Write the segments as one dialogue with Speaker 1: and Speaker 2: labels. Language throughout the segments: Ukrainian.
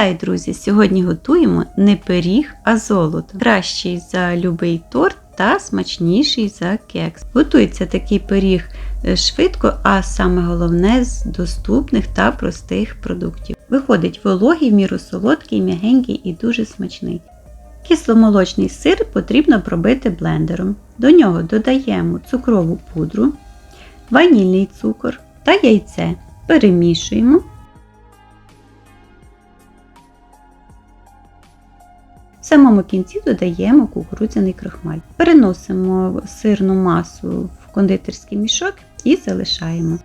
Speaker 1: Вітаю, друзі! Сьогодні готуємо не пиріг, а золото. Кращий за любий торт та смачніший за кекс. Готується такий пиріг е, швидко, а саме головне з доступних та простих продуктів. Виходить вологий, міру солодкий, м'ягенький і дуже смачний. Кисломолочний сир потрібно пробити блендером. До нього додаємо цукрову пудру, ванільний цукор та яйце. Перемішуємо. В самому кінці додаємо кукурудзяний крохмаль. Переносимо сирну масу в кондитерський мішок і залишаємо.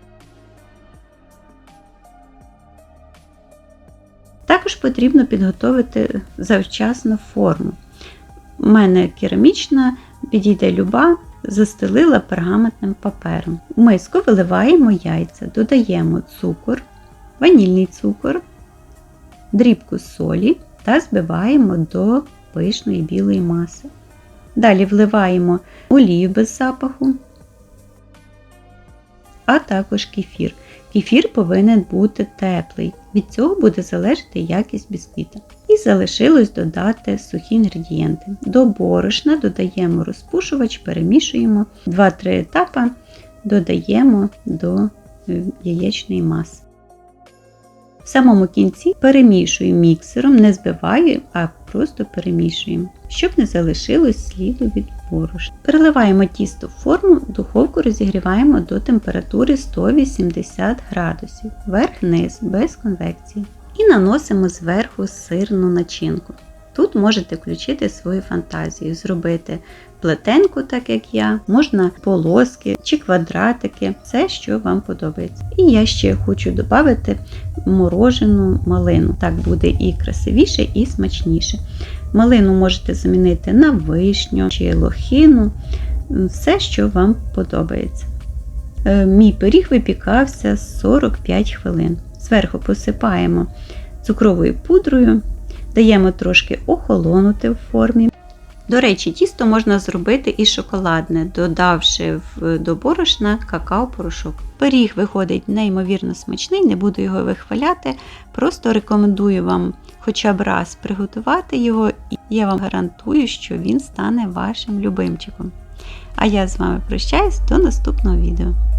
Speaker 1: Також потрібно підготувати завчасно форму. У мене керамічна, підійде люба, застелила пергаментним папером. В миску виливаємо яйця, додаємо цукор, ванільний цукор, дрібку солі та збиваємо до пишної білої маси. Далі вливаємо олію без запаху, а також кефір. Кефір повинен бути теплий, від цього буде залежати якість бісквіта. І залишилось додати сухі інгредієнти. До борошна додаємо розпушувач, перемішуємо 2-3 етапи, додаємо до яєчної маси. В самому кінці перемішуємо міксером, не збиваю, а просто перемішуємо, щоб не залишилось сліду від борошна. Переливаємо тісто в форму, духовку розігріваємо до температури 180 градусів, верх-низ без конвекції. І наносимо зверху сирну начинку. Тут можете включити свою фантазію, зробити плетенку, так як я, можна полоски чи квадратики, все, що вам подобається. І я ще хочу додати морожену малину. Так буде і красивіше, і смачніше. Малину можете замінити на вишню чи лохину, все, що вам подобається. Е, мій пиріг випікався 45 хвилин. Зверху посипаємо цукровою пудрою, даємо трошки охолонути в формі. До речі, тісто можна зробити і шоколадне, додавши до борошна какао-порошок. Пиріг виходить неймовірно смачний, не буду його вихваляти. Просто рекомендую вам хоча б раз приготувати його, і я вам гарантую, що він стане вашим любимчиком. А я з вами прощаюсь до наступного відео.